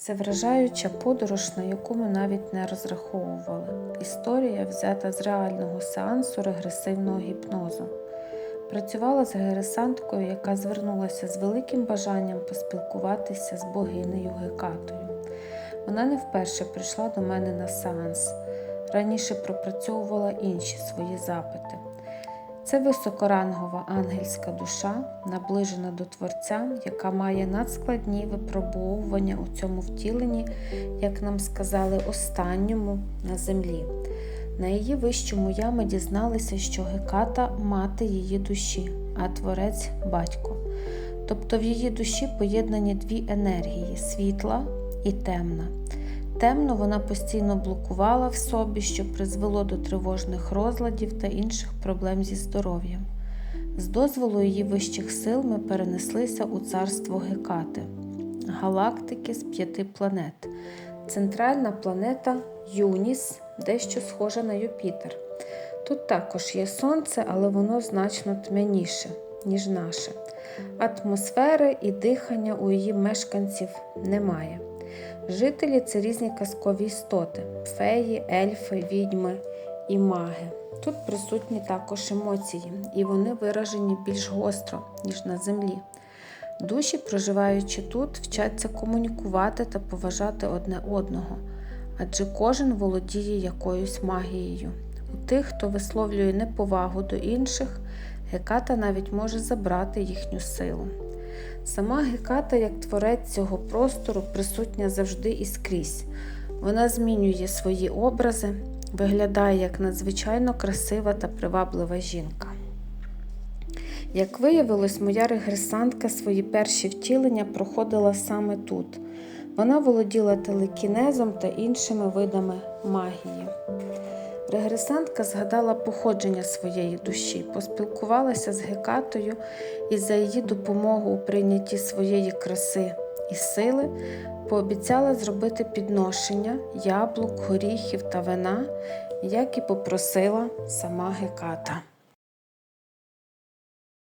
Це вражаюча подорож, на яку ми навіть не розраховували. Історія взята з реального сеансу регресивного гіпнозу. Працювала з гересанткою, яка звернулася з великим бажанням поспілкуватися з богинею Гекатою. Вона не вперше прийшла до мене на сеанс. Раніше пропрацьовувала інші свої запити. Це високорангова ангельська душа, наближена до Творця, яка має надскладні випробовування у цьому втіленні, як нам сказали, останньому на землі. На її вищому я ми дізналися, що Геката мати її душі, а творець батько. Тобто в її душі поєднані дві енергії світла і темна. Темно вона постійно блокувала в собі, що призвело до тривожних розладів та інших проблем зі здоров'ям. З дозволу її вищих сил ми перенеслися у царство Гекати, галактики з п'яти планет. Центральна планета Юніс, дещо схожа на Юпітер. Тут також є сонце, але воно значно тьмяніше, ніж наше. Атмосфери і дихання у її мешканців немає. Жителі це різні казкові істоти феї, ельфи, відьми і маги. Тут присутні також емоції, і вони виражені більш гостро, ніж на землі. Душі, проживаючи тут, вчаться комунікувати та поважати одне одного, адже кожен володіє якоюсь магією. У тих, хто висловлює неповагу до інших, Геката навіть може забрати їхню силу. Сама Геката, як творець цього простору, присутня завжди і скрізь. Вона змінює свої образи, виглядає як надзвичайно красива та приваблива жінка. Як виявилось, моя регресантка свої перші втілення проходила саме тут. Вона володіла телекінезом та іншими видами магії. Регресантка згадала походження своєї душі, поспілкувалася з Гекатою і за її допомогу у прийнятті своєї краси і сили пообіцяла зробити підношення яблук, горіхів та вина, як і попросила сама Геката.